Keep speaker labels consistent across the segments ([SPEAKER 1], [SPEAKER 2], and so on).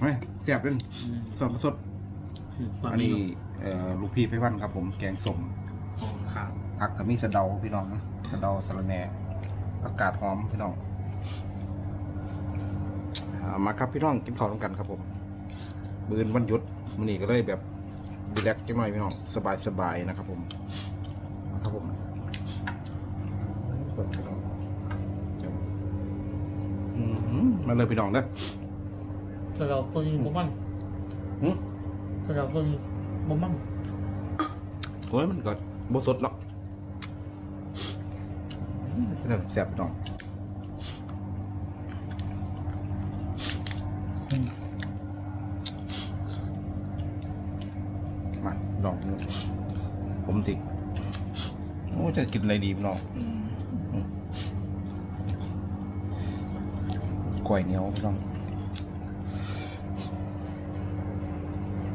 [SPEAKER 1] เฮ้ยแซ่บเลยส่วนผสม
[SPEAKER 2] ส่วน
[SPEAKER 1] อัน
[SPEAKER 2] นี้
[SPEAKER 1] นี้เอ่อลูกพี่ไพวันครับผมแกงส้ม
[SPEAKER 2] ของข้าว
[SPEAKER 1] ผักกับมีสะเดาพี่น้องนะสะเดาสะระแหน่อากาศหอมพี่น้องอ่ามาครับพี่น้องกินข้าวร่วมกันครับผมบืนวันหยุดมันนี่ก็เลยแบบดีแลกซ์จังหน่อยพี่น้องสบายสบายๆนะครับผมมาครับผมเปิดพี่น้องอืมมาเลยพี่น้องเด้อ
[SPEAKER 2] สำหรับตัวนี้บ่มั่ง
[SPEAKER 1] หืม
[SPEAKER 2] สำหรับตัวนี้บ่มั่ง
[SPEAKER 1] โอ้ยมันก็บสดเนาะเริ่มแซ่บพี่น้องมาลองดูผมสิโอ้จะกินอะไรดีพี่น้องก๋วยเหนียวพี่น้อง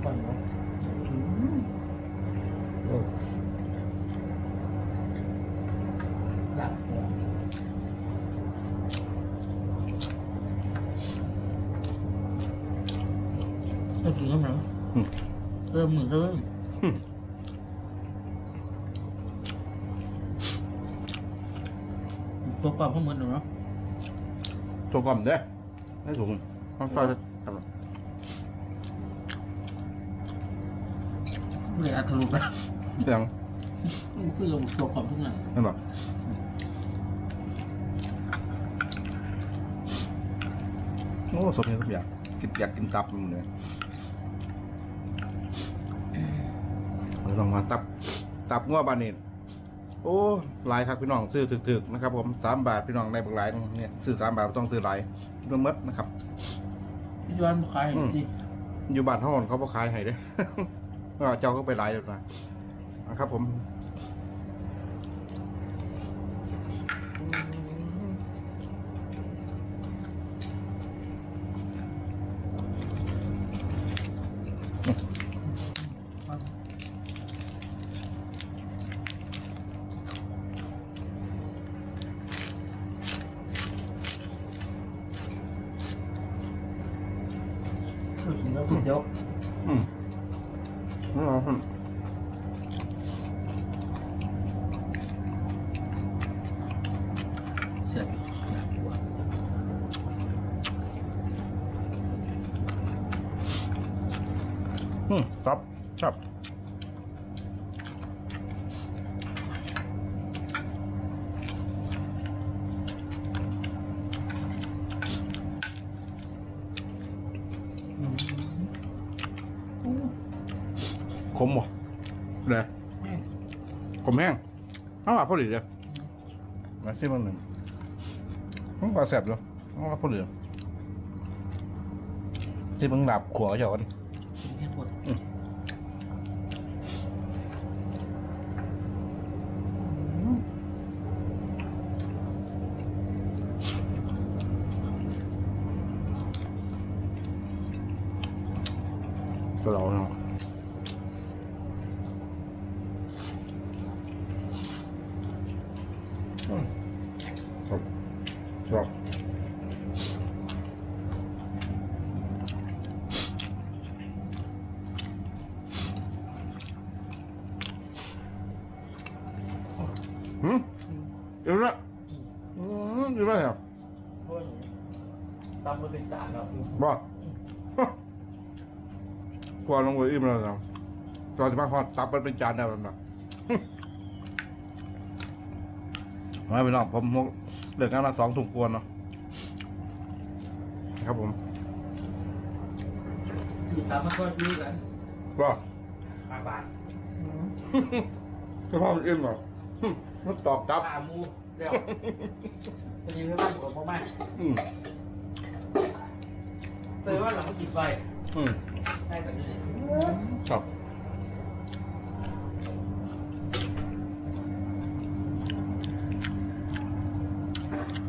[SPEAKER 2] ก่อนเนาะ
[SPEAKER 1] โอ้
[SPEAKER 2] หลับหัวเอากินกันไหม
[SPEAKER 1] อืม
[SPEAKER 2] เริ่มเหมือนเริ่ม
[SPEAKER 1] อืม
[SPEAKER 2] ตัวกรอบก็เหมือนเนาะ
[SPEAKER 1] ตัวกล่อมเด้อได้ถุงข้าวซอยทำไม
[SPEAKER 2] เลยอัดทะลุไป
[SPEAKER 1] เรื่อง
[SPEAKER 2] คือเราตัวกรอบทุกอย่าง
[SPEAKER 1] นั่นหรอโอ้สมเนี่ยทุกอย่างกินอยากกินตับมันเลย เราลองมาตับตับงัวบานนี่โอ้หลายครับพี่น้องซื้อถึกๆนะครับ ผมสามบาทพี่น้องได้บักหลายเนี่ยซื้อสามบาทบ่ต้องซื้อหลายรวมหมดนะครับ
[SPEAKER 2] พี่จวนขายจริง
[SPEAKER 1] อยู่บ้านห้องเขาบ่ขายให้เด้ก็เจ้าก็ไปหลายแล้วนะนะครับ ผม
[SPEAKER 2] คือกินแล้วกินเยอะ
[SPEAKER 1] อืมอืมอืม
[SPEAKER 2] เสียบหลับหัว
[SPEAKER 1] อืมครับครับขมบ่เด้ขมแห้งเอาว่าพอดีเด้อมาซิมันหนึ่งมันก็แซ่บอยู่เอาว่าพอดีที่มึงหลับขัวเจ้ากัน
[SPEAKER 2] แค่หมด
[SPEAKER 1] ก็เราเนาะอืมครับครับหืมเดี๋ยวนะอืมเดี๋ยวนะเหรอ
[SPEAKER 2] เพราะตามมาเป็นสารเรา
[SPEAKER 1] บ่ กวนลงไปอิ่มแล้วนะตอนที่มาพอตับมันเป็นจานแล้วนะไม่เป็นไรผมเลิกงานมาสองถุงกวนเนาะครับผม
[SPEAKER 2] ถือตามมาก็ยื้อกัน
[SPEAKER 1] ก็
[SPEAKER 2] อาบาน
[SPEAKER 1] เฉพาะมันอิ่มเหรอหึมันตอกตับ
[SPEAKER 2] ขามูเดี๋ยวไปยืนให้บ้านผมพ่อแม่
[SPEAKER 1] อืม
[SPEAKER 2] เลยว่าเราไม่กินไฟ
[SPEAKER 1] อืม
[SPEAKER 2] ได้แบบนี้
[SPEAKER 1] ครับ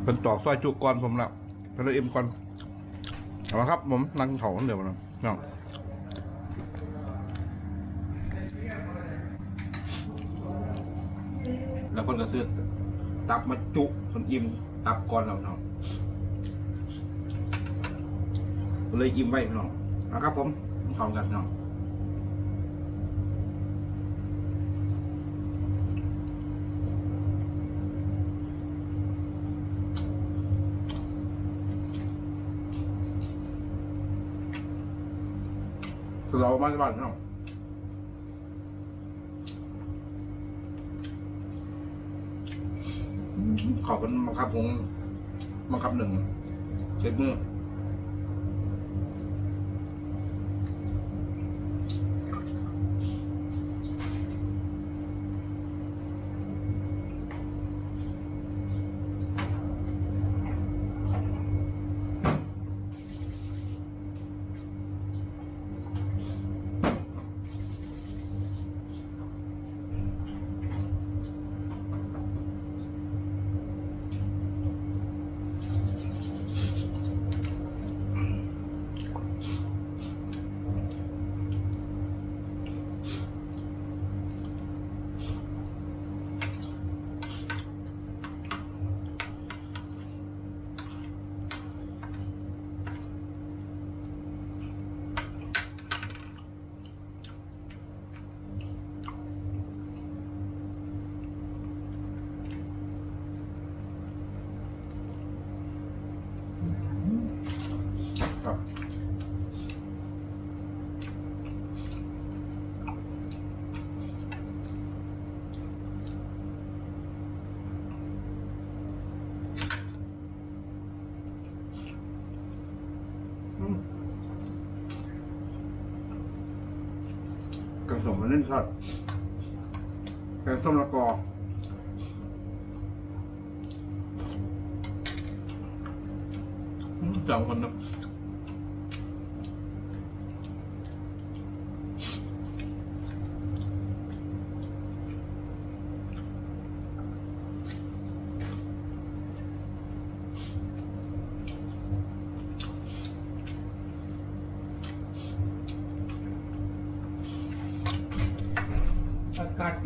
[SPEAKER 1] เป็นตอกซอยจุกก่อนผมละเป็นเลยอิ่มก่อนเอาละครับ ผมนั่งเขาเดี๋ยวนะน้องแล้วคนก็ซื้อตับมาจุคนอิ่มตับก่อนแล้วเนาะเลยอิ่มไว้น้องนะครับผม ขอบคุณครับพี่น้องคือเรามาที่บ้านพี่น้องขอบเป็นบังคับผมบังคับหนึ่งเช็ดมือ ทอดแกงส้มละกออืมจังมันนะ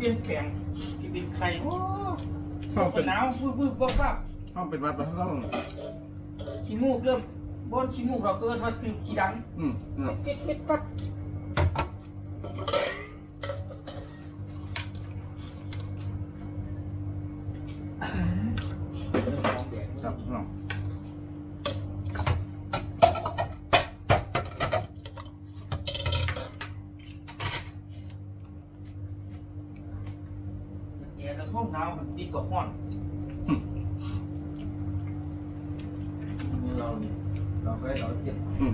[SPEAKER 2] อากาศเปลี่ยนแปลงที่เป็นไข่โอ้
[SPEAKER 1] ชอบเป็น
[SPEAKER 2] หนาววืบวืบวับวับ
[SPEAKER 1] ชอบเป็นวัดประทัง
[SPEAKER 2] ขี้มูกเริ่มบนขี้มูกเราเกินว่าซื้อขี้ดัง
[SPEAKER 1] อืมนี่
[SPEAKER 2] เฟิดเฟิดฟัด แกจะส้มหนาวมันติดกับห้อน
[SPEAKER 1] อืม
[SPEAKER 2] นี่เราเนี่ยเราก็ให้เราเจ็บ
[SPEAKER 1] อืม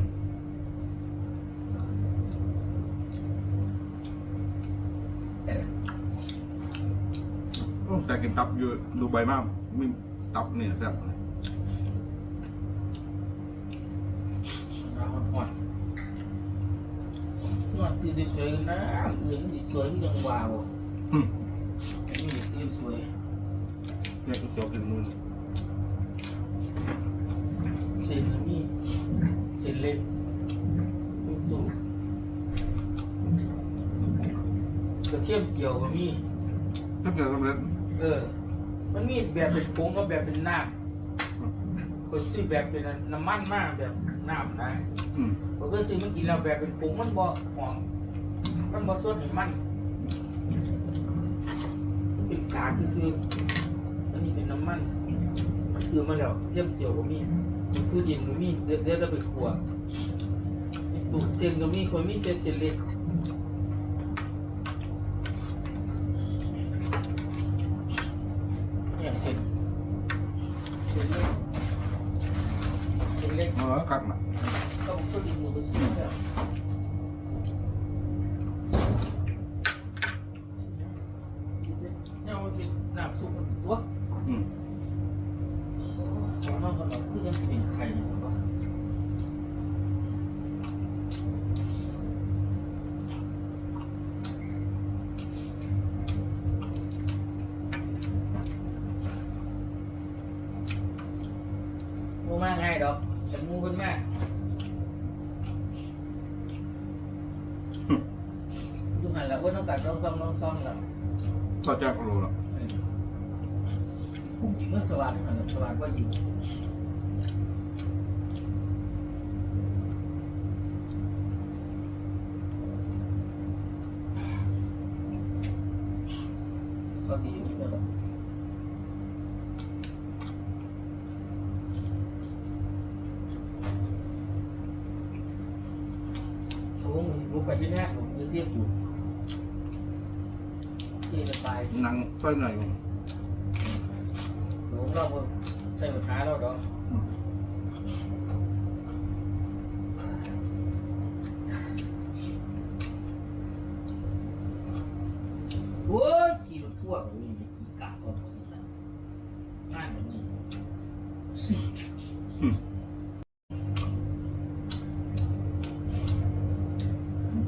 [SPEAKER 1] โอ้แต่กินตับอยู่ดูใบมากไม่ตับเนี่ยแซ่บ
[SPEAKER 2] หนาวห้อนนอนตื่นได้สวยนะอื่นดีสวยที่ยังวาว
[SPEAKER 1] อืม
[SPEAKER 2] นี่ตื่นสวย
[SPEAKER 1] เนี่ยก๋วยเตี๋ยวกินนู่น
[SPEAKER 2] เส้นมีเส้นเล็กลูกตู้กระเทียมเจียวก็มี
[SPEAKER 1] ถ้าเกิดสำเร็จ
[SPEAKER 2] เออ มันมีแบบเป็นผงกับแบบเป็นน้ำคนซื้อแบบเป็นน้ำมันมากแบบน้ำนะ
[SPEAKER 1] อืม
[SPEAKER 2] ผมก็ซื้อมันกินแล้วแบบเป็นผงมันบ่หอมมันบ่สดให้มันมัน เป็นกากคือซื้อๆอันนี้เป็นน้ำมันมันซื้อมาแล้วเทียมเจียวก็มีมีตู้เย็นก็มีเดี๋ยวเดี๋ยวเราไปครัวมีตู้เส้นก็มีคนมีเส้นเส้นเล็กเนี่ยเส้นเส้นเล็กเส้นเล็ก
[SPEAKER 1] เออคักนะ
[SPEAKER 2] ต้องขึ้นอยู่บนที่แล้วเนี่ บ่มาง่ายดอกแต่หมูเพิ่นมา
[SPEAKER 1] อ
[SPEAKER 2] ยู่หันแล้วเพิ่นต้องการต้องซ่อมต้องซ่อมแล้ว
[SPEAKER 1] ก็แจ้งก็รู้แล้ว
[SPEAKER 2] กลุ่มจริงมันสว่างหันสว่างก็อยู่เขาสิอยู่ที่เดิม จะตาย
[SPEAKER 1] นังต้อยหน่อยอยู่
[SPEAKER 2] หนูเราใส่หัวท้าเราเนาะ
[SPEAKER 1] อืม
[SPEAKER 2] โอ้ยขี่รถทั่วไปวิ่งไปขี่กะก่อนบริษัทง่ายแบบนี้
[SPEAKER 1] อืม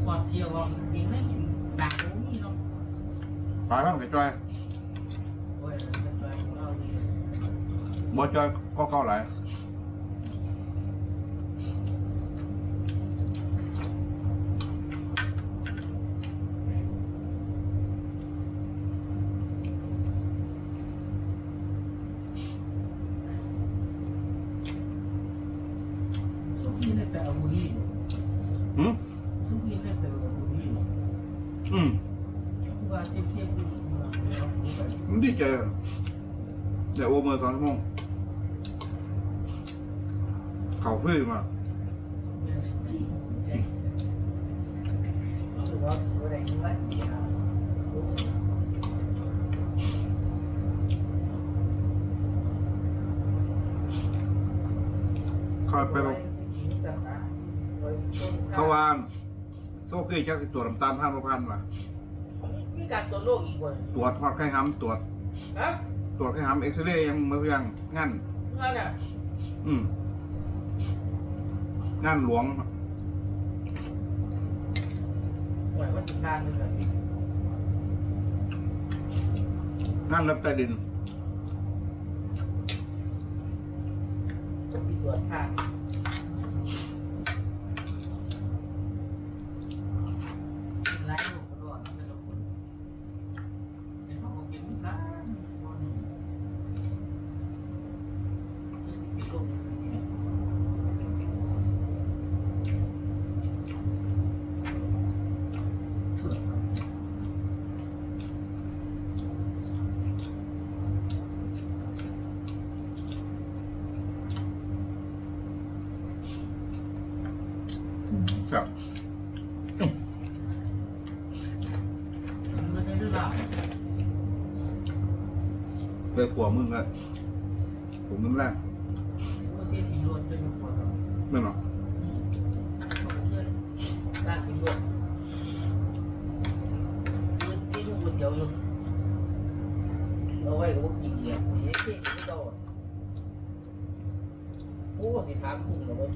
[SPEAKER 2] พอเที่ยวว่ายิงไม่ยิงดักตรงนี้เนาะ
[SPEAKER 1] ปลาบ้างไก่จอย
[SPEAKER 2] โอ้ยมันเป็นแบบของเรานี่
[SPEAKER 1] บ่จอยก็เข้าหลาย
[SPEAKER 2] สุกี้ได้แต่อาบุรี
[SPEAKER 1] หืม
[SPEAKER 2] สุกี้ได้แต่อาบุรี
[SPEAKER 1] อืม
[SPEAKER 2] ผู้ว่าเทียบเทียบผู้หญิงมาแล้วผู้ว่า
[SPEAKER 1] มันดีใจเดี๋ยวโอเมอร์สองชั่วโมงเขาพื้นมา
[SPEAKER 2] เนี่ยที่ใช่รู้ว่าอะไป
[SPEAKER 1] บอกเขาวานโซกี้จักสิตรวจน้ำตาลพันประพันมา
[SPEAKER 2] มี การตรวจโรคอีกวัน
[SPEAKER 1] ตรวจทอดไข้ห้ำตรวจ
[SPEAKER 2] ฮะ
[SPEAKER 1] ตรวจไข้ห้ำเอ็กซเรย์ยังมือยังงั้น
[SPEAKER 2] งานอะ
[SPEAKER 1] อืมงานหลวง
[SPEAKER 2] หมายว่าติดการเลยแบบนี้
[SPEAKER 1] งานเลิกใต้ดิน
[SPEAKER 2] จะติดตรวจทาง ได้ผัวมึงเอะ
[SPEAKER 1] ผมมึงแรกไม่หรอก
[SPEAKER 2] กล้านอินดนมันกินก๋วยเตี๋ยวอยู่เราไว้ก็บ่กินเนี่ยนี่เก่งไม่โตกูก็สิถามคุณเหรอวะ